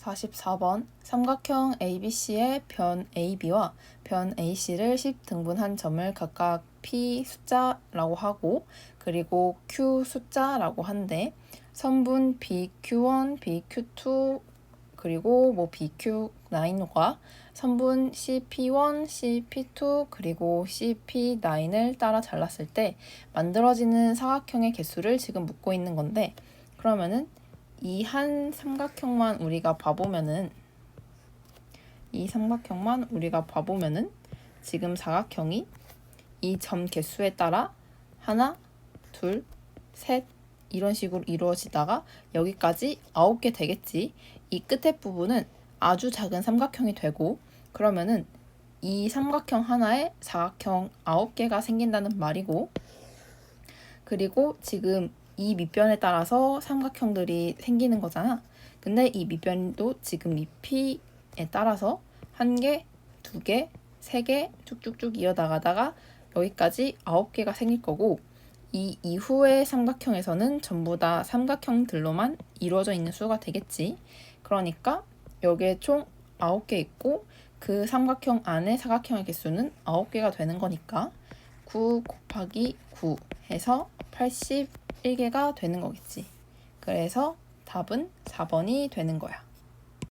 44번 삼각형 ABC의 변 AB와 변 AC를 10 등분한 점을 각각 P 숫자라고 하고 그리고 Q 숫자라고 한데 선분 BQ1, BQ2 그리고 뭐 BQ9과 선분 CP1, CP2 그리고 CP9을 따라 잘랐을 때 만들어지는 사각형의 개수를 지금 묻고 있는 건데 그러면은 이 한 삼각형만 우리가 봐보면은 이 삼각형만 우리가 봐보면은 지금 사각형이 이 점 개수에 따라 하나, 둘, 셋 이런 식으로 이루어지다가 여기까지 아홉 개 되겠지. 이 끝에 부분은 아주 작은 삼각형이 되고 그러면은 이 삼각형 하나에 사각형 아홉 개가 생긴다는 말이고 그리고 지금 이 밑변에 따라서 삼각형들이 생기는 거잖아. 근데 이 밑변도 지금 밑피에 따라서 한 개, 두 개, 세 개 쭉쭉쭉 이어나가다가 여기까지 아홉 개가 생길 거고 이 이후의 삼각형에서는 전부 다 삼각형들로만 이루어져 있는 수가 되겠지. 그러니까 여기에 총 아홉 개 있고 그 삼각형 안에 사각형의 개수는 아홉 개가 되는 거니까 9 곱하기 9 해서 81개가 되는 거겠지. 그래서 답은 4번이 되는 거야.